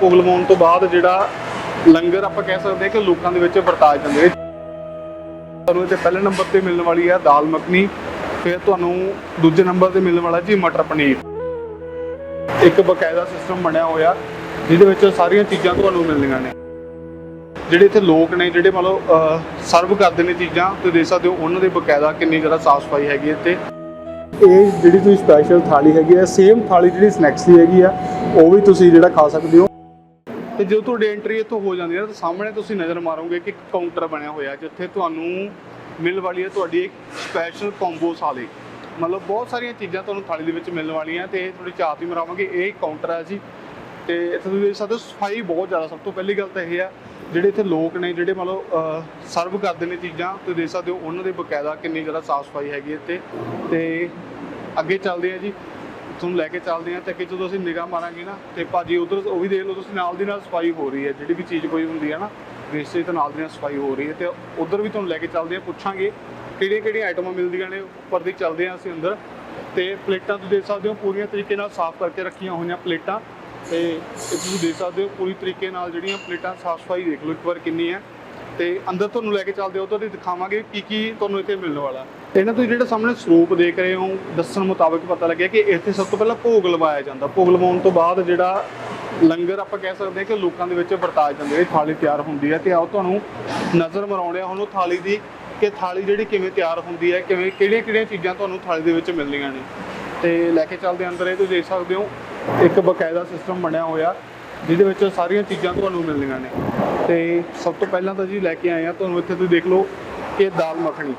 ਭੋਗ ਲਵਾਉਣ ਤੋਂ ਬਾਅਦ ਜਿਹੜਾ ਲੰਗਰ ਆਪਾਂ ਕਹਿ ਸਕਦੇ ਹਾਂ ਕਿ ਲੋਕਾਂ ਦੇ ਵਿੱਚ ਵਰਤਾਏ ਜਾਂਦੇ ਨੇ। ਤੁਹਾਨੂੰ ਇੱਥੇ ਪਹਿਲੇ ਨੰਬਰ ਤੇ ਮਿਲਣ ਵਾਲੀ ਹੈ ਦਾਲ ਮੱਖਣੀ, ਫਿਰ ਤੁਹਾਨੂੰ ਦੂਜੇ ਨੰਬਰ ਤੇ ਮਿਲਣ ਵਾਲਾ ਜੀ ਮਟਰ ਪਨੀਰ। ਇੱਕ ਬਕਾਇਦਾ ਸਿਸਟਮ ਬਣਿਆ ਹੋਇਆ, ਜਿਹਦੇ ਵਿੱਚ ਸਾਰੀਆਂ ਚੀਜ਼ਾਂ ਤੁਹਾਨੂੰ ਮਿਲਦੀਆਂ ਨੇ। ਜਿਹੜੇ ਇੱਥੇ ਲੋਕ ਨੇ, ਜਿਹੜੇ ਮਤਲਬ ਸਰਵ ਕਰਦੇ ਨੇ ਚੀਜ਼ਾਂ, ਤੁਸੀਂ ਦੇਖ ਸਕਦੇ ਹੋ ਉਹਨਾਂ ਦੇ ਬਕਾਇਦਾ ਕਿੰਨੀ ਜ਼ਿਆਦਾ ਸਾਫ਼ ਸਫ਼ਾਈ ਹੈਗੀ ਇੱਥੇ। ਇਹ ਜਿਹੜੀ ਤੁਸੀਂ ਸਪੈਸ਼ਲ ਥਾਲੀ ਹੈਗੀ ਹੈ ਸੇਮ ਥਾਲੀ ਜਿਹੜੀ ਸਨੈਕਸ ਦੀ ਹੈਗੀ ਆ, ਉਹ ਵੀ ਤੁਸੀਂ ਜਿਹੜਾ ਖਾ ਸਕਦੇ ਹੋ। ਤੇ ਜਦੋਂ ਤੁਹਾਡੀ ਐਂਟਰੀ ਇੱਥੋਂ ਹੋ ਜਾਂਦੀ ਹੈ ਤਾਂ ਸਾਹਮਣੇ ਤੁਸੀਂ ਨਜ਼ਰ ਮਾਰੋਗੇ ਕਿ ਇੱਕ ਕਾਊਂਟਰ ਬਣਿਆ ਹੋਇਆ ਜਿੱਥੇ ਤੁਹਾਨੂੰ ਮਿਲ ਵਾਲੀ ਹੈ ਤੁਹਾਡੀ ਇੱਕ ਸਪੈਸ਼ਲ ਕੰਬੋ ਥਾਲੀ ਮਤਲਬ ਬਹੁਤ ਸਾਰੀਆਂ ਚੀਜ਼ਾਂ ਤੁਹਾਨੂੰ ਥਾਲੀ ਦੇ ਵਿੱਚ ਮਿਲਣ ਵਾਲੀਆਂ ਤੇ ਥੋੜੀ ਚਾਹ ਵੀ ਮਰਾਵਾਂਗੇ, ਇਹ ਕਾਊਂਟਰ ਹੈ ਜੀ। ਤੇ ਇੱਥੇ ਤੁਸੀਂ ਦੇਖ ਸਕਦੇ ਹੋ, ਸਫ਼ਾਈ ਬਹੁਤ ਜ਼ਿਆਦਾ, ਸਭ ਤੋਂ ਪਹਿਲੀ ਗੱਲ ਤਾਂ ਇਹ ਆ ਜਿਹੜੇ ਇੱਥੇ ਲੋਕ ਨੇ, ਜਿਹੜੇ ਮਤਲਬ ਸਰਵ ਕਰਦੇ ਨੇ ਚੀਜ਼ਾਂ, ਤੁਸੀਂ ਦੇਖ ਸਕਦੇ ਹੋ ਉਹਨਾਂ ਦੇ ਬਕਾਇਦਾ ਕਿੰਨੀ ਜ਼ਿਆਦਾ ਸਾਫ਼ ਸਫ਼ਾਈ ਹੈਗੀ ਇੱਥੇ। ਤੇ ਅੱਗੇ ਚੱਲਦੇ ਆ ਜੀ। ਤੁਹਾਨੂੰ ਲੈ ਕੇ ਚੱਲਦੇ ਆ ਤੇ ਕਿ ਜਦੋਂ ਅਸੀਂ ਨਿਗਾਹ ਮਾਰਾਂਗੇ ਨਾ ਤੇ ਭਾਜੀ ਉਧਰ ਉਹ ਵੀ ਦੇਖ ਲਓ, ਤੁਸੀਂ ਨਾਲ ਦੀ ਨਾਲ ਸਫ਼ਾਈ ਹੋ ਰਹੀ ਹੈ। ਜਿਹੜੀ ਵੀ ਚੀਜ਼ ਕੋਈ ਹੁੰਦੀ ਹੈ ਨਾ, ਵੇਸਟੇਜ ਤਾਂ ਨਾਲ ਦੀ ਨਾਲ ਸਫ਼ਾਈ ਹੋ ਰਹੀ ਹੈ ਤੇ ਉਧਰ ਵੀ ਤੁਹਾਨੂੰ ਲੈ ਕੇ ਚੱਲਦੇ ਆ ਪੁੱਛਾਂਗੇ ਕਿਹੜੀਆਂ ਕਿਹੜੀਆਂ ਆਈਟਮਾਂ ਮਿਲਦੀਆਂ ਨੇ, ਉੱਪਰ ਦੀ ਚੱਲਦੇ ਆ ਅਸੀਂ ਅੰਦਰ ਤੇ ਪਲੇਟਾਂ ਤੁਸੀਂ ਦੇਖ ਸਕਦੇ ਹੋ, ਪੂਰੀਆਂ ਤਰੀਕੇ ਨਾਲ ਸਾਫ਼ ਕਰਕੇ ਰੱਖੀਆਂ ਹੋਈਆਂ ਪਲੇਟਾਂ ਤੇ ਤੁਸੀਂ ਦੇਖ ਸਕਦੇ ਹੋ, ਪੂਰੀ ਤਰੀਕੇ ਨਾਲ ਜਿਹੜੀਆਂ ਪਲੇਟਾਂ ਸਾਫ਼ ਸਫ਼ਾਈ ਦੇਖ ਲਓ, ਇੱਕ ਵਾਰ ਕਿੰਨੀ ਹੈ। ਤੇ ਅੰਦਰ ਤੁਹਾਨੂੰ ਲੈ ਕੇ ਚੱਲਦੇ ਉਧਰ ਦੀ ਦਿਖਾਵਾਂਗੇ ਕੀ ਕੀ ਤੁਹਾਨੂੰ ਇੱਥੇ ਮਿਲਣ ਵਾਲਾ। ਇਹਨਾਂ ਤੋਂ ਜਿਹੜਾ ਸਾਹਮਣੇ ਸਰੂਪ ਦੇਖ ਰਹੇ ਹੋ, ਦੱਸਣ ਮੁਤਾਬਕ ਪਤਾ ਲੱਗਿਆ ਕਿ ਇੱਥੇ ਸਭ ਤੋਂ ਪਹਿਲਾਂ ਭੋਗ ਲਵਾਇਆ ਜਾਂਦਾ। ਭੋਗ ਲਵਾਉਣ ਤੋਂ ਬਾਅਦ ਜਿਹੜਾ ਲੰਗਰ ਆਪਾਂ ਕਹਿ ਸਕਦੇ ਹਾਂ ਕਿ ਲੋਕਾਂ ਦੇ ਵਿੱਚ ਵਰਤਾਏ ਜਾਂਦੇ ਇਹ ਥਾਲੀ ਤਿਆਰ ਹੁੰਦੀ ਹੈ ਤੇ ਆਓ ਤੁਹਾਨੂੰ ਨਜ਼ਰ ਮਰਾਉਂਦੇ ਆ ਹੁਣ ਉਹ ਥਾਲੀ ਦੀ ਕਿ ਥਾਲੀ ਜਿਹੜੀ ਕਿਵੇਂ ਤਿਆਰ ਹੁੰਦੀ ਹੈ, ਕਿਵੇਂ ਕਿਹੜੀਆਂ ਕਿਹੜੀਆਂ ਚੀਜ਼ਾਂ ਤੁਹਾਨੂੰ ਥਾਲੀ ਦੇ ਵਿੱਚ ਮਿਲਦੀਆਂ ਨੇ। ਤੇ ਲੈ ਕੇ ਚੱਲਦੇ ਅੰਦਰ, ਇਹ ਤੁਸੀਂ ਦੇਖ ਸਕਦੇ ਹੋ, ਇੱਕ ਬਕਾਇਦਾ ਸਿਸਟਮ ਬਣਿਆ ਹੋਇਆ। ਜਿਹਦੇ ਵਿੱਚ ਸਾਰੀਆਂ ਚੀਜ਼ਾਂ ਤੁਹਾਨੂੰ ਮਿਲਣੀਆਂ ਨੇ। ਤੇ ਸਭ ਤੋਂ ਪਹਿਲਾਂ ਤਾਂ ਜੀ ਲੈ ਕੇ ਆਏ ਆ, ਤੁਹਾਨੂੰ ਇੱਥੇ ਤੁਸੀਂ ਦੇਖ ਲਓ ਕਿ ਦਾਲ ਮੱਖਣੀ।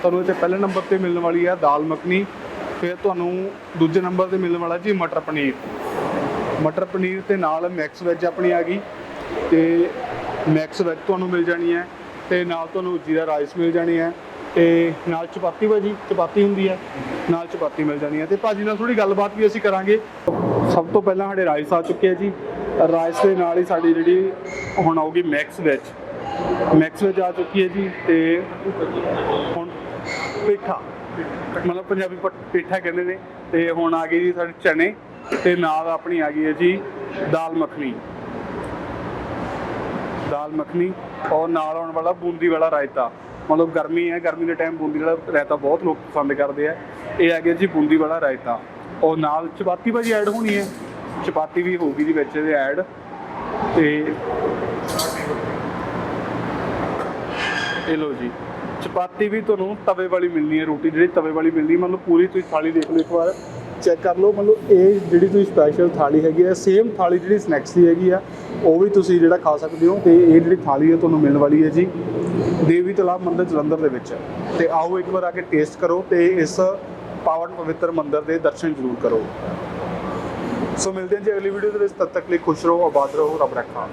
ਤੁਹਾਨੂੰ ਇੱਥੇ ਪਹਿਲੇ ਨੰਬਰ ਤੇ ਮਿਲਣ ਵਾਲੀ ਆ ਦਾਲ ਮੱਖਣੀ, ਫਿਰ ਤੁਹਾਨੂੰ ਦੂਜੇ ਨੰਬਰ ਤੇ ਮਿਲਣ ਵਾਲਾ ਜੀ ਮਟਰ ਪਨੀਰ। ਮਟਰ ਪਨੀਰ ਤੇ ਨਾਲ ਮਿਕਸ ਵੈਜ ਆਪਣੀ ਆ ਗਈ, ਤੇ ਮਿਕਸ ਵੈਜ ਤੁਹਾਨੂੰ ਮਿਲ ਜਾਣੀ ਹੈ ਤੇ ਨਾਲ ਤੁਹਾਨੂੰ ਜੀਰਾ ਰਾਈਸ ਮਿਲ ਜਾਣੀ ਹੈ ਤੇ ਨਾਲ ਚਪਾਤੀ ਭਾਜੀ, ਚਪਾਤੀ ਹੁੰਦੀ ਹੈ ਨਾਲ ਚਪਾਤੀ ਮਿਲ ਜਾਣੀ ਹੈ ਤੇ ਭਾਜੀ ਨਾਲ ਥੋੜੀ ਗੱਲਬਾਤ ਵੀ ਅਸੀਂ ਕਰਾਂਗੇ। ਸਭ ਤੋਂ ਪਹਿਲਾਂ ਸਾਡੇ ਰਾਈਸ ਆ ਚੁੱਕੇ ਆ ਜੀ। ਰਾਈਸ ਦੇ ਨਾਲ ਹੀ ਸਾਡੀ ਜਿਹੜੀ ਹੁਣ ਆਊਗੀ ਮੈਕਸ ਵਿੱਚ। ਮੈਕਸ ਵਿੱਚ ਆ ਚੁੱਕੀ ਹੈ ਜੀ ਤੇ ਹੁਣ ਪੇਠਾ, ਮਤਲਬ ਪੰਜਾਬੀ ਪੇਠਾ ਕਹਿੰਦੇ ਨੇ। ਤੇ ਹੁਣ ਆ ਗਈ ਜੀ ਸਾਡੇ ਚਨੇ ਤੇ ਨਾਲ ਆਪਣੀ ਆ ਗਈ ਹੈ ਜੀ ਦਾਲ ਮੱਖਣੀ। ਦਾਲ ਮੱਖਣੀ ਔਰ ਨਾਲ ਆਉਣ ਵਾਲਾ ਬੂੰਦੀ ਵਾਲਾ ਰਾਇਤਾ। ਮਤਲਬ ਗਰਮੀ ਹੈ, ਗਰਮੀ ਦੇ ਟਾਈਮ ਬੂੰਦੀ ਵਾਲਾ ਰਾਇਤਾ ਬਹੁਤ ਲੋਕ ਪਸੰਦ ਕਰਦੇ ਆ। ਇਹ ਆ ਗਿਆ ਜੀ ਬੂੰਦੀ ਵਾਲਾ ਰਾਇਤਾ। ਔਰ ਨਾਲ ਚਪਾਤੀ ਭਾਜੀ ਐਡ ਹੋਣੀ ਹੈ। ਚਪਾਤੀ ਵੀ ਹੋਊਗੀ ਜੀ ਵਿੱਚ ਇਹਦੇ ਐਡ, ਤੇ ਇਹ ਲੋ ਜੀ। ਚਪਾਤੀ ਵੀ ਤੁਹਾਨੂੰ ਤਵੇ ਵਾਲੀ ਮਿਲਣੀ ਹੈ ਰੋਟੀ, ਜਿਹੜੀ ਤਵੇ ਵਾਲੀ ਮਿਲਣੀ ਮਤਲਬ ਪੂਰੀ ਤੁਸੀਂ ਥਾਲੀ ਦੇਖ ਲਓ ਇੱਕ ਵਾਰ। ਚੈੱਕ ਕਰ ਲਓ, ਮਤਲਬ ਇਹ ਜਿਹੜੀ ਤੁਸੀਂ ਸਪੈਸ਼ਲ ਥਾਲੀ ਹੈਗੀ ਹੈ ਸੇਮ ਥਾਲੀ ਜਿਹੜੀ ਸਨੈਕਸ ਦੀ ਹੈਗੀ ਆ, ਉਹ ਵੀ ਤੁਸੀਂ ਜਿਹੜਾ ਖਾ ਸਕਦੇ ਹੋ, ਤੇ ਇਹ ਜਿਹੜੀ ਥਾਲੀ ਹੈ ਤੁਹਾਨੂੰ ਮਿਲਣ ਵਾਲੀ ਹੈ ਜੀ, ਦੇਵੀ ਤਲਾਬ ਮੰਦਿਰ ਜਲੰਧਰ ਦੇ ਵਿੱਚ। ਤੇ ਆਓ ਇੱਕ ਵਾਰ ਆ ਕੇ ਟੇਸਟ ਕਰੋ, ਤੇ ਇਸ ਪਾਵਨ ਪਵਿੱਤਰ ਮੰਦਿਰ ਦੇ ਦਰਸ਼ਨ ਜ਼ਰੂਰ ਕਰੋ। ਸੋ ਮਿਲਦੇ ਹਾਂ ਜੀ ਅਗਲੀ ਵੀਡੀਓ ਦੇ ਵਿੱਚ, ਤਦ ਤੱਕ ਲਈ ਖੁਸ਼ ਰਹੋ, ਆਬਾਦ ਰਹੋ, ਰੱਬ ਰੱਖਾ।